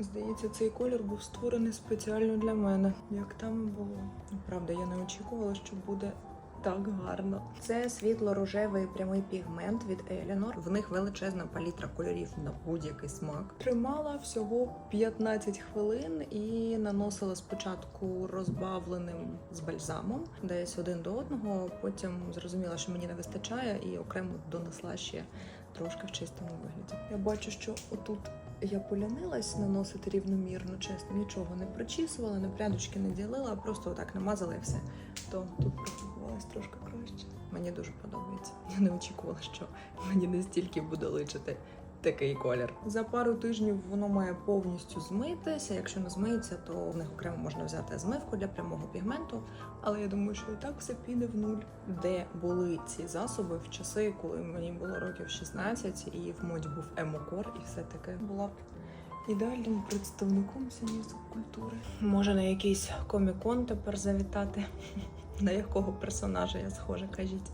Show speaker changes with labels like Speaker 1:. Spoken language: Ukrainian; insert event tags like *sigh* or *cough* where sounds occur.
Speaker 1: Здається, цей колір був створений спеціально для мене. Як там було. Правда, я не очікувала, що буде так гарно. Це світло-рожевий прямий пігмент від Елінор. В них величезна палітра кольорів на будь-який смак. Тримала всього 15 хвилин і наносила спочатку розбавленим з бальзамом, десь один до одного. Потім зрозуміла, що мені не вистачає, і окремо донесла ще трошки в чистому вигляді. Я бачу, що отут я полянилась наносити рівномірно, чесно, нічого не прочісувала, не прядочки не ділила, а просто отак намазала і все. То тут профарбувалась трошки краще. Мені дуже подобається. Я не очікувала, що мені настільки буде личити такий колір. За пару тижнів воно має повністю змитися. Якщо не змиється, то в них окремо можна взяти змивку для прямого пігменту. Але я думаю, що і так все піде в нуль. Де були ці засоби в часи, коли мені було років 16, і в моді був емокор, і все таке була ідеальним представником цієї субкультури. Може на якийсь комікон тепер завітати. *laughs* На якого персонажа я схожа, кажіть.